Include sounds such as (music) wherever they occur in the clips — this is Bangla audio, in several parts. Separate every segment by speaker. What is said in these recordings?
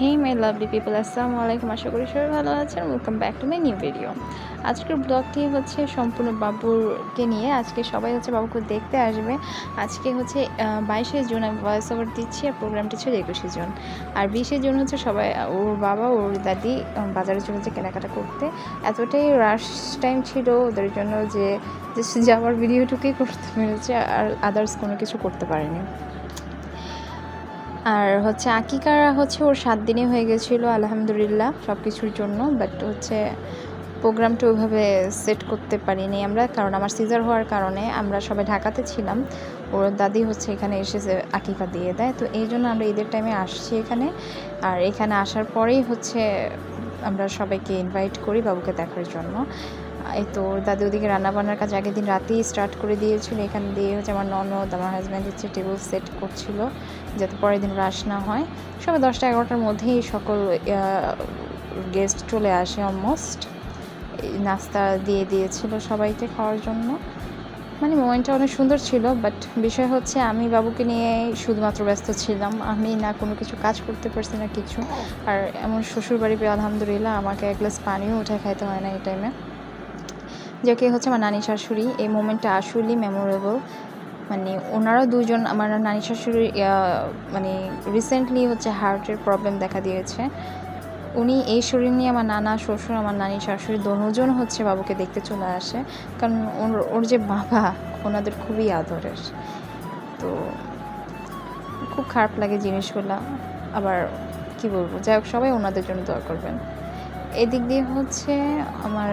Speaker 1: হেই মাই লাভলি পিপল আসসালামু আলাইকুম আশা করি সবাই ভালো আছেন। Welcome back to my new video আজকের ব্লগটি হচ্ছে সম্পূর্ণ বাবুরকে নিয়ে। আজকে সবাই হচ্ছে বাবুকে দেখতে আসবে। আজকে হচ্ছে বাইশে জুন আমি ভয়েস ওভার দিচ্ছি আর প্রোগ্রামটি ছিল একুশে জুন। আর বিশে জুন হচ্ছে সবাই, ওর বাবা, ওর দাদি বাজারে চলেছে কেনাকাটা করতে। এতটাই রাশ টাইম ছিল ওদের জন্য যে যাওয়ার ভিডিওটুকুই করতে পেরেছে। আর আদার্স কোনো কিছু করতে পারেনি। আর হচ্ছে আকিকার হচ্ছে ওর সাত দিনই হয়ে গেছিল, আলহামদুলিল্লাহ সব কিছুর জন্য বাট হচ্ছে প্রোগ্রামটা ওইভাবে সেট করতে পারিনি আমরা, কারণ আমার সিজার হওয়ার কারণে আমরা সবাই ঢাকাতে ছিলাম। ওর দাদি হচ্ছে এখানে এসে আকিকা দিয়ে দেয়, তো এই জন্য আমরা ঈদের টাইমে আসছি এখানে। আর এখানে আসার পরেই হচ্ছে আমরা সবাইকে ইনভাইট করি বাবুকে দেখার জন্য। এই তো ওর দাদি ওদিকে রান্নাবান্নার কাজ আগের দিন রাতেই স্টার্ট করে দিয়েছিল, এখান দিয়ে হচ্ছে আমার ননদ, আমার হাজব্যান্ড হচ্ছে টেবিল সেট করছিল। যাতে পরের দিন রাশ না হয়। সবাই দশটা এগারোটার মধ্যেই সকল গেস্ট চলে আসে অলমোস্ট নাস্তা দিয়ে দিয়েছিল সবাইকে খাওয়ার জন্য। মানে মোমেন্টটা অনেক সুন্দর ছিল বাট বিষয় হচ্ছে আমি বাবুকে নিয়ে শুধুমাত্র ব্যস্ত ছিলাম। আমি না কোনো কিছু কাজ করতে পারছি না কিছু। আর এমন শ্বশুর বাড়ি পেয়ে আলহামদুলিল্লাহ আমাকে এক গ্লাস পানিও উঠে খাইতে হয় না এই টাইমে যাকে হচ্ছে আমার নানি শাশুড়ি, এই মোমেন্টটা আসলেই মেমোরেবল মানে ওনারা দুজন, আমার নানি শাশুড়ি মানে রিসেন্টলি হচ্ছে হার্টের প্রবলেম দেখা দিয়েছে। উনি এই শরীর নিয়ে আমার নানা, শ্বশুর, আমার নানি শাশুড়ি দোনোজন হচ্ছে বাবুকে দেখতে চলে আসে। কারণ ওর ওর যে বাবা, ওনাদের খুবই আদরের। তো খুব খারাপ লাগে জিনিসগুলো। আবার কি বলব, যাই হোক, সবাই ওনাদের জন্য দোয়া করবেন। এদিক দিয়ে হচ্ছে আমার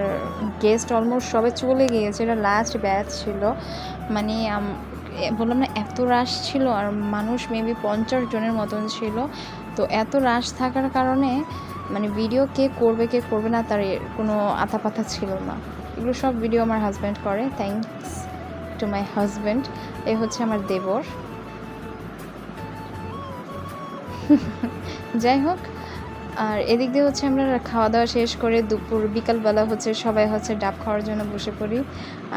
Speaker 1: গেস্ট অলমোস্ট সবাই চলে গিয়েছে। এটা লাস্ট ব্যাচ ছিল। মানে বললাম না, এত রাশ ছিল আর মানুষ মেবি পঞ্চাশ জনের মতন ছিল। তো এত রাশ থাকার কারণে মানে ভিডিও কে করবে কে করবে না তার কোনো আতা পাতা ছিল না। এগুলো সব ভিডিও আমার হাজব্যান্ড করে। থ্যাংকস টু মাই হাজব্যান্ড এ হচ্ছে আমার দেবর। (laughs) যাই হোক, আর এদিক দিয়ে হচ্ছে আমরা খাওয়া দাওয়া শেষ করে দুপুর, বিকালবেলা হচ্ছে সবাই হচ্ছে ডাব খাওয়ার জন্য বসে পড়ি।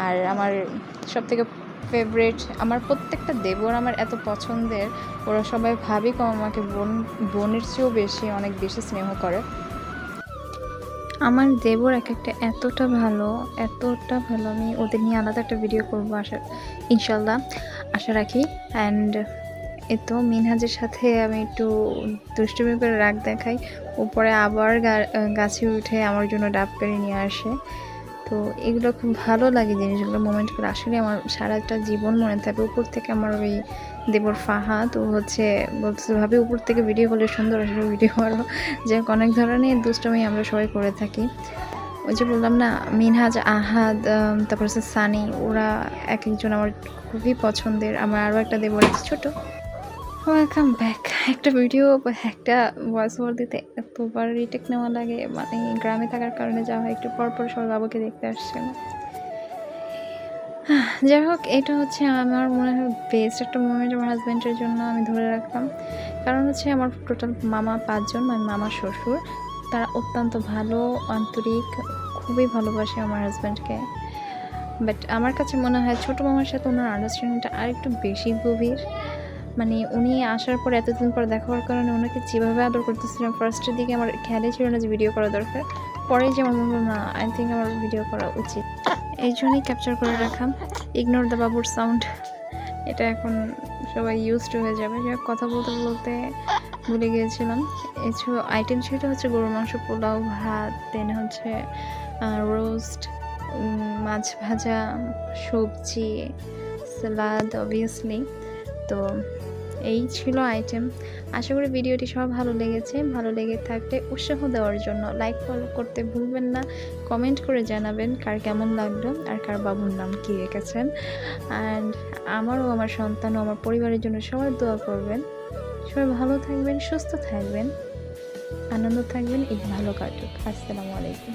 Speaker 1: আর আমার সব থেকে ফেভারেট আমার প্রত্যেকটা দেবর আমার এত পছন্দের। ওরা সবাই ভাবি কম আমাকে বোন, বোনের চেয়েও বেশি, অনেক বেশি স্নেহ করে। আমার দেবর এক একটা এতটা ভালো এতটা ভালো। আমি ওদের নিয়ে আলাদা একটা ভিডিও করব, আশা, ইনশাল্লাহ। আশা রাখি। অ্যান্ড এ তো মিনহাজের সাথে আমি একটু দুষ্টুমি করে রাগ দেখাই। উপরে আবার গাছে উঠে আমার জন্য ডাব পেরে নিয়ে আসে। তো এগুলো খুব ভালো লাগে জিনিসগুলো মোমেন্টগুলো আসলে আমার সারাটা জীবন মনে থাকবে উপর থেকে আমার ওই দেবর ফাহা, তো হচ্ছে বলতেছে, ভাবে, উপর থেকে ভিডিও করলে সুন্দর আসবে ভিডিও আরও যে অনেক ধরনের দুষ্টমি আমরা সবাই করে থাকি। ওই যে বললাম না, মিনহাজ, আহাদ তারপর হচ্ছে সানি, ওরা এক একজন আমার খুবই পছন্দের। আমার আরও একটা দেবর আছে, ছোটো। ওয়েলকাম ব্যাক একটা ভিডিও একটা ভয়েস ওভার দিতে এতবার রিটেক নেওয়া লাগে মানে গ্রামে থাকার কারণে যাওয়া হয়, একটু পরপর পর সবাই বাবাকে দেখতে আসছে। না যাই হোক, এটা হচ্ছে আমার মনে হয় বেস্ট একটা মুমেন্ট আমার হাজব্যান্ডের জন্য আমি ধরে রাখলাম। কারণ হচ্ছে আমার টোটাল মামা পাঁচজন মানে মামা শ্বশুর। তারা অত্যন্ত ভালো, আন্তরিক, খুবই ভালোবাসে আমার হাজব্যান্ডকে বাট আমার কাছে মনে হয় ছোটো মামার সাথে ওনার আন্ডারস্ট্যান্ডিংটা আর একটু বেশি গভীর। মানে উনি আসার পর এতদিন পর দেখা হওয়ার কারণে ওনাকে যেভাবে আদর করতেছিলাম ফার্স্টের দিকে আমার খেয়ালই ছিল না যে ভিডিও করা দরকার। পরে যে আমার মনে না আই থিঙ্ক আমার ভিডিও করা উচিত। এই জন্যই ক্যাপচার করে রাখা ইগনোর দ্য বাবুর সাউন্ড এটা এখন সবাই ইউজড হয়ে যাবে। যাই কথা বলতে বলতে ভুলে গিয়েছিলাম। এছাড়াও আইটেম ছিল হচ্ছে গরুর মাংস, পোলাও, ভাত দেন হচ্ছে রোস্ট মাছ ভাজা, সবজি সালাদ অবভিয়াসলি তো এই ছিল আইটেম আশা করি ভিডিওটি সবার ভালো লেগেছে। ভালো লেগে থাকলে উৎসাহ দেওয়ার জন্য লাইক ফলো করতে ভুলবেন না। কমেন্ট করে জানাবেন কার কেমন লাগল আর কার বাবুর নাম কী রেখেছেন। অ্যান্ড আমারও আমার সন্তান ও আমার পরিবারের জন্য সবার দোয়া করবেন। সবাই ভালো থাকবেন, সুস্থ থাকবেন। আনন্দ থাকবেন, ঈদ ভালো কাটুক। আসসালামু আলাইকুম।